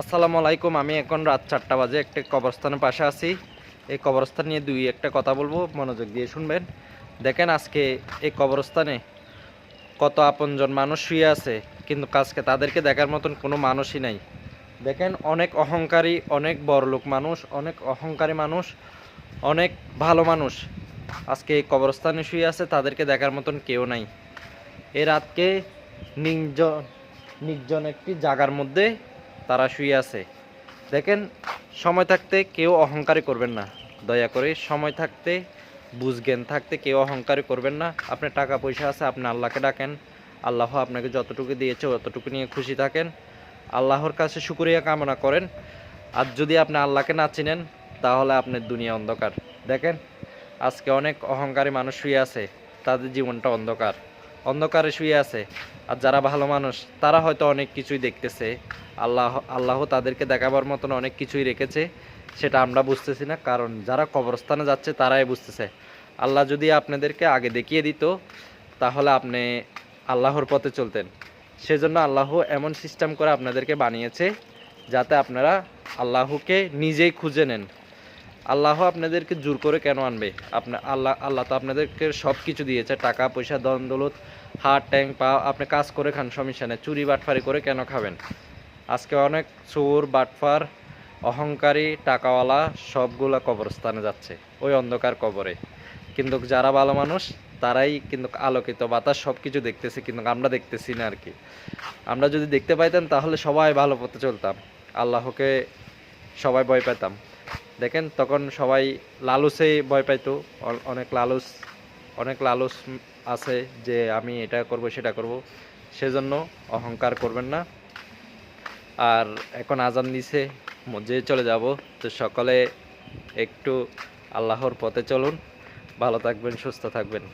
আসসালামু আলাইকুম, আমি এখন রাত চারটা বাজে একটা কবরস্থানের পাশে আছি। এই কবরস্থান নিয়ে দুই একটা কথা বলব, মনোযোগ দিয়ে শুনবেন। দেখেন আজকে এই কবরস্থানে কত আপনজন মানুষ শুয়ে আছে, কিন্তু আজকে তাদেরকে দেখার মতন কোনো মানুষই নাই। দেখেন অনেক অহংকারী, অনেক বড়লোক মানুষ, অনেক অহংকারী মানুষ, অনেক ভালো মানুষ আজকে এই কবরস্থানে শুয়ে আছে, তাদেরকে দেখার মতন কেউ নাই। এ রাতকে নির্জন নির্জন একটি জায়গার মধ্যে তারা শুয়ে আছে। দেখেন, সময় থাকতে কেউ অহংকারী করবেন না। দয়া করে সময় থাকতে বুঝজ্ঞান থাকতে কেউ অহংকারী করবেন না। আপনার টাকা পয়সা আছে, আপনি আল্লাহকে ডাকেন। আল্লাহ আপনাকে যতটুকু দিয়েছে ততটুকু নিয়ে খুশি থাকেন। আল্লাহর কাছে শুক্রিয়া কামনা করেন। আর যদি আপনি আল্লাহকে না চিনেন, তাহলে আপনার দুনিয়া অন্ধকার। দেখেন, আজকে অনেক অহংকারী মানুষ শুয়ে আছে, তাদের জীবনটা অন্ধকার। অন্ধকারে শুয়ে আছে। আর যারা ভালো মানুষ, তারা হয়তো অনেক কিছুই দেখতেছে। আল্লাহ আল্লাহ তাদেরকে দেখাবার মতন অনেক কিছুই রেখেছে। সেটা আমরা বুঝতেছি না, কারণ যারা কবরস্থানে যাচ্ছে, তারাই বুঝতেছে। আল্লাহ যদি আপনাদেরকে আগে দেখিয়ে দিত, তাহলে আপনি আল্লাহর পথে চলতেন। সেজন্য আল্লাহ এমন সিস্টেম করে আপনাদেরকে বানিয়েছে, যাতে আপনারা আল্লাহকে নিজেই খুঁজে নেন। আল্লাহ আপনাদেরকে জোর করে কেন আনবে? আপনার আল্লাহ আল্লাহ তো আপনাদেরকে সব কিছু দিয়েছে, টাকা, পয়সা, দন, দৌলত হাট ট্যাঙ্ক পা, আপনি কাজ করে খান, সমস্যা নেই। চুরি, বাটফারি করে কেন খাবেন? আজকে অনেক চোর, বাটফার, অহংকারী, টাকাওয়ালা সবগুলা কবরস্থানে যাচ্ছে, ওই অন্ধকার কবরে। কিন্তু যারা ভালো মানুষ, তারাই কিন্তু আলোকিত, বাতাস সব কিছু দেখতেছে, কিন্তু আমরা দেখতেছি না আর কি আমরা যদি দেখতে পাইতাম, তাহলে সবাই ভালো পথে চলতাম। আল্লাহকে সবাই ভয় পেতাম। দেখেন তখন সবাই লালুসেই ভয় পাইতো। অনেক লালুস অনেক লালুস আছে যে আমি এটা করব, সেটা করব। সেজন্য অহংকার করবেন না। আর এখন আজান দিছে, মসজিদে চলে যাব। তো সকলে একটু আল্লাহর পথে চলুন। ভালো থাকবেন, সুস্থ থাকবেন।